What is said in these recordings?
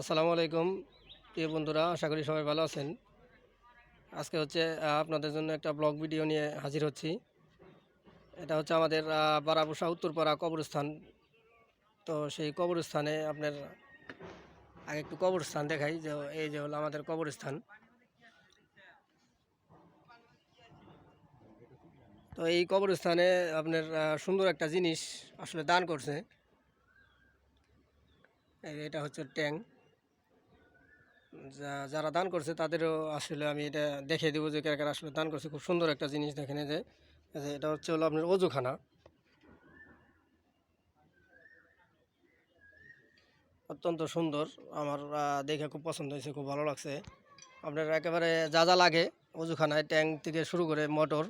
আসসালামু আলাইকুম, প্রিয় বন্ধুরা, আশা করি সবাই ভালো আছেন। আজকে হচ্ছে আপনাদের জন্য একটা ব্লগ ভিডিও নিয়ে হাজির হচ্ছি। এটা হচ্ছে আমাদের বারাবুসা উত্তরপাড়া কবরস্থান। তো সেই কবরস্থানে আপনার আগে একটু কবরস্থান দেখাই, যে এই যে হলো আমাদের কবরস্থান। তো এই কবরস্থানে আপনার সুন্দর একটা জিনিস আসলে দান করছে। এটা হচ্ছে ট্যাঙ্ক যারা দান করছে তাদেরও আসলে আমি এটা দেখে দেবো যে কারা আসলে দান করছে। খুব সুন্দর একটা জিনিস দেখেন যে এটা হচ্ছে হলো আপনার অজুখানা অত্যন্ত সুন্দর, আমার দেখে খুব পছন্দ হয়েছে, খুব ভালো লাগছে। আপনার একেবারে যা যা লাগে অজুখানায় ট্যাঙ্ক থেকে শুরু করে মোটর,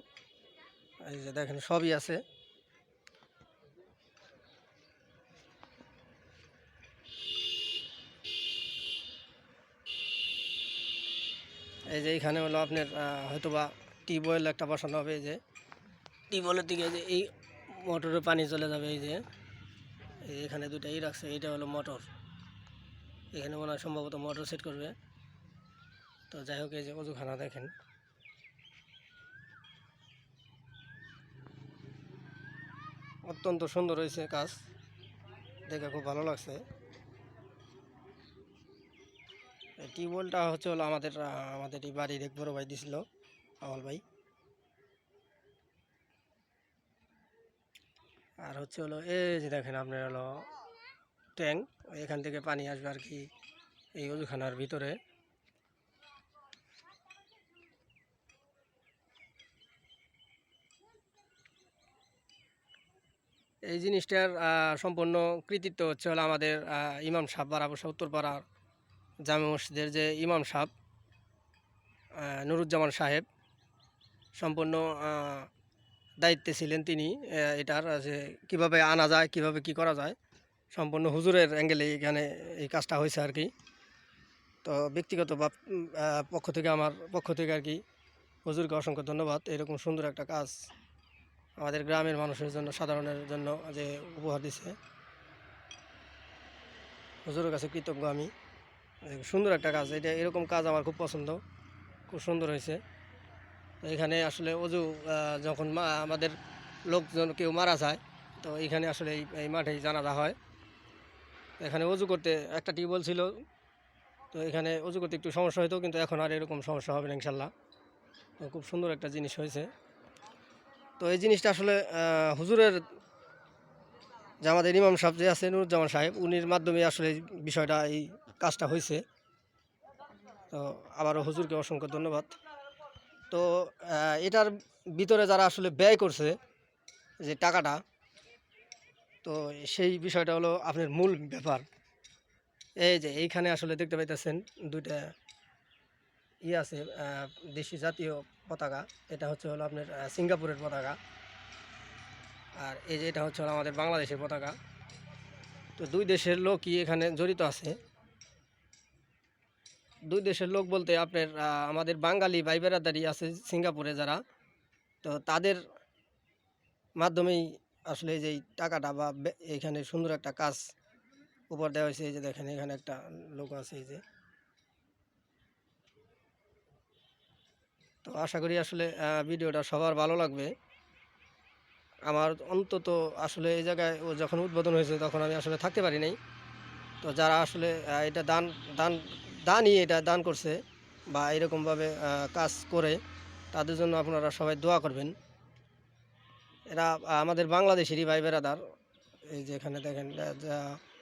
এই যে দেখেন সবই আছে। এই যে এইখানে হলো আপনার হয়তোবা টিউবওয়েল একটা বসানো হবে এই যে। টিউবওয়েলের দিকে যে এই মোটরে পানি চলে যাবে এই যে। এই এখানে দুইটা ই রাখছে, এইটা হলো মোটর। এখানে মনে হয় সম্ভবত মোটর সেট করবে। তো যাই হোক, এই যে অজুখানা দেখেন। অত্যন্ত সুন্দর হয়েছে কাজ। দেখে খুব ভালো লাগছে এই টিউবওয়েলটা হচ্ছে হলো আমাদের আমাদের এই বাড়ির এক বড় ভাই দিছিল আমল ভাই। আর হচ্ছে হলো এই যে দেখেন আপনার হলো ট্যাঙ্ক, এখান থেকে পানি আসবে আর কি এই অজুখানার ভিতরে। এই জিনিসটার সম্পূর্ণ কৃতিত্ব হচ্ছে হলো আমাদের ইমাম সাহেব বারাবসা উত্তরপাড়ার জামে মসজিদের যে ইমাম সাহেব নুরুজ্জামান সাহেব, সম্পূর্ণ দায়িত্বে ছিলেন তিনি এটার যে কীভাবে আনা যায়, কীভাবে কি করা যায়, সম্পূর্ণ হুজুরের অ্যাঙ্গেলে এখানে এই কাজটা হয়েছে আর কি। তো ব্যক্তিগত পক্ষ থেকে আমার পক্ষ থেকে আর কি হুজুরকে অসংখ্য ধন্যবাদ। এরকম সুন্দর একটা কাজ আমাদের গ্রামের মানুষের জন্য, সাধারণের জন্য যে উপহার দিছে। হুজুরের কাছে কৃতজ্ঞ আমি। সুন্দর একটা কাজ। এটা এরকম কাজ আমার খুব পছন্দ। খুব সুন্দর হয়েছে। এখানে আসলে অজু যখন আমাদের লোকজন কেউ মারা যায়, তো এখানে আসলে এই মাঠেই জানাজা হয়। এখানে অজু করতে একটা টিউবওয়েল ছিল। তো এখানে অজু করতে একটু সমস্যা হতো কিন্তু এখন আর এরকম সমস্যা হবে না, ইনশাল্লাহ। তো খুব সুন্দর একটা জিনিস হয়েছে। তো এই জিনিসটা আসলে হুজুরের যে আমাদের ইমাম সাহেব যে আছে, নুরুজ্জামান সাহেব, উনির মাধ্যমে আসলে বিষয়টা, এই কাজটা হয়েছে। তো আবারও হুজুরকে অসংখ্য ধন্যবাদ। তো এটার ভিতরে যারা আসলে ব্যয় করছে যে টাকাটা, তো সেই বিষয়টা হলো আপনার মূল ব্যাপার। এই যে এইখানে আসলে দেখতে পাইতেছেন দুইটা ই আছে দেশি জাতীয় পতাকা। এটা হচ্ছে হলো আপনার সিঙ্গাপুরের পতাকা। আর এই যে এটা হচ্ছে হলো আমাদের বাংলাদেশের পতাকা। তো দুই দেশের লোকই এখানে জড়িত আছে। দুই দেশের লোক বলতে আপনার আমাদের বাঙালি ভাই বেড়াদারি আছে সিঙ্গাপুরে যারা, তো তাদের মাধ্যমেই আসলে যে টাকাটা বা বে- এখানে সুন্দর একটা কাজ উপর দেওয়া হয়েছে, এই যে দেখেন এখানে একটা লোক আছে এই যে। তো আশা করি আসলে ভিডিওটা সবার ভালো লাগবে। আমার অন্তত আসলে এই জায়গায় ও যখন উদ্বোধন হয়েছে তখন আমি আসলে থাকতে পারি নাই। তো যারা আসলে এটা দান দান দানই এটা দান করছে বা এরকমভাবে কাজ করে, তাদের জন্য আপনারা সবাই দোয়া করবেন। এরা আমাদের বাংলাদেশেরই ভাই বেড়াদার এই যে এখানে দেখেন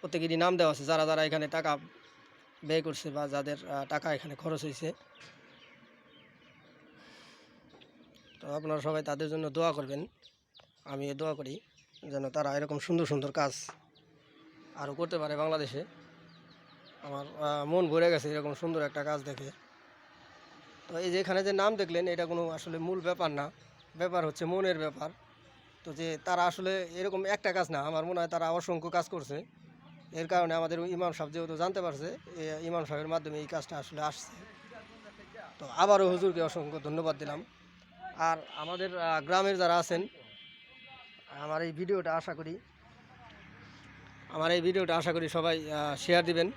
প্রত্যেকেরই নাম দেওয়া আছে, যারা যারা এখানে টাকা ব্যয় করছে বা যাদের টাকা এখানে খরচ হয়েছে। তো আপনারা সবাই তাদের জন্য দোয়া করবেন। আমি দোয়া করি যেন তারা এরকম সুন্দর সুন্দর কাজ আরও করতে পারে বাংলাদেশে। আমার মন ভরে গেছে এরকম সুন্দর একটা কাজ দেখে। তো এই যে এখানে যে নাম দেখলেন, এটা কোনো আসলে মূল ব্যাপার না। ব্যাপার হচ্ছে মনের ব্যাপার। তো যে তারা আসলে এরকম একটা কাজ না, আমার মনে হয় তারা অসংখ্য কাজ করছে। এর কারণে আমাদের ইমাম সাহেব যেহেতু জানতে পারছে ইমাম সাহেবের মাধ্যমে এই কাজটা আসলে আসছে। তো আবারও হুজুরকে অসংখ্য ধন্যবাদ দিলাম। আর আমাদের গ্রামের যারা আছেন, আমার এই ভিডিওটা আশা করি, আমার এই ভিডিওটা আশা করি সবাই শেয়ার দিবেন।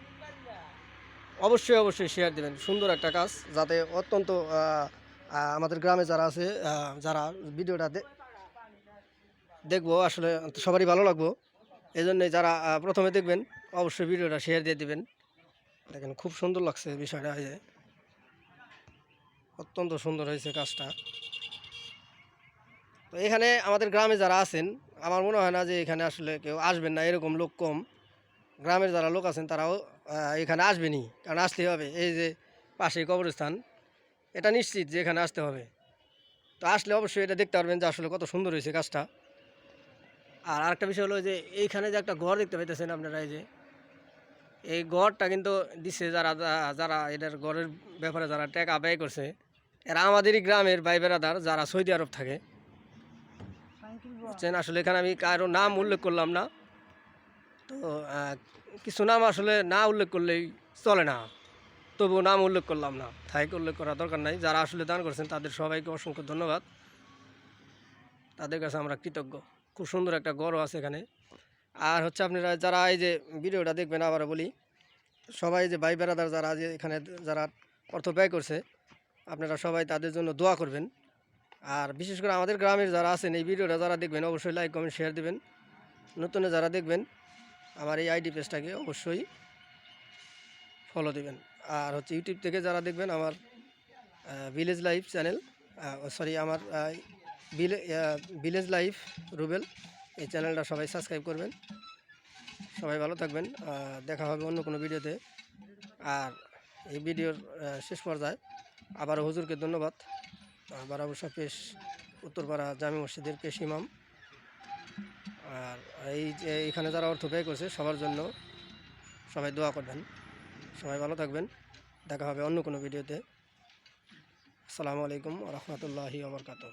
অবশ্যই অবশ্যই শেয়ার দিবেন। সুন্দর একটা কাজ, যাতে অত্যন্ত আমাদের গ্রামে যারা আছে যারা ভিডিওটা দেখব, আসলে সবারই ভালো লাগবো। এই জন্যে যারা প্রথমে দেখবেন, অবশ্যই ভিডিওটা শেয়ার দিয়ে দিবেন। দেখেন, খুব সুন্দর লাগছে বিষয়টা, এই যে। অত্যন্ত সুন্দর হয়েছে কাজটা। তো এখানে আমাদের গ্রামে যারা আছেন, আমার মনে হয় না যে এখানে আসলে কেউ আসবেন না, এরকম লোক কম। গ্রামের যারা লোক আছেন, তারাও এখানে আসবেনি কারণ আসতেই হবে। এই যে পাশে কবরস্থান এটা নিশ্চিত যে এখানে আসতে হবে। তো আসলে অবশ্যই এটা দেখতে পারবেন যে আসলে কত সুন্দর হয়েছে কাজটা আর আরেকটা বিষয় হলো যে এইখানে যে একটা ঘর দেখতে পাইতেছেন আপনারা এই যে এই ঘরটা কিন্তু দিচ্ছে যারা যারা এটার ঘরের ব্যাপারে যারা টাকা ব্যয় করছে এরা আমাদেরই গ্রামের ভাই বেড়াদার যারা সৌদি আরব থাকে। বুঝছেন? আসলে এখানে আমি কারও নাম উল্লেখ করলাম না। তো কিছু নাম আসলে না উল্লেখ করলেই চলে না। তবুও নাম উল্লেখ করলাম না থাইকে উল্লেখ করা দরকার নাই। যারা আসলে দান করছেন, তাদের সবাইকে অসংখ্য ধন্যবাদ। তাদের কাছে আমরা কৃতজ্ঞ। খুব সুন্দর একটা গর্ব আছে এখানে। আর হচ্ছে আপনারা যারা এই যে ভিডিওটা দেখবেন আবার বলি, সবাই যে ভাই বেড়াদার যারা যে এখানে, যারা অর্থ ব্যয় করছে, আপনারা সবাই তাদের জন্য দোয়া করবেন। আর বিশেষ করে আমাদের গ্রামের যারা আছেন, এই ভিডিওটা যারা দেখবেন, অবশ্যই লাইক কমেন্ট শেয়ার দেবেন। নতুনে যারা দেখবেন আমার এই আইডি পেজটাকে অবশ্যই ফলো দিবেন। আর হচ্ছে ইউটিউব থেকে যারা দেখবেন আমার ভিলেজ লাইফ চ্যানেল সরি আমার ভিলেজ লাইফ রুবেল এই চ্যানেলটা সবাই সাবস্ক্রাইব করবেন। সবাই ভালো থাকবেন। দেখা হবে অন্য কোনো ভিডিওতে। আর এই ভিডিওর শেষ পর্যায়ে আবারও হুজুরকে ধন্যবাদ। আবার অবশ্য পেশ, উত্তরপাড়া জামি মসজিদের পেশ ইমাম। আর এই যে এখানে যারা অর্থ ব্যয় করছে, সবার জন্য সবাই দোয়া করবেন। সবাই ভালো থাকবেন। দেখা হবে অন্য কোনো ভিডিওতে। আসসালামু আলাইকুম রহমতুল্লাহি আবরকাত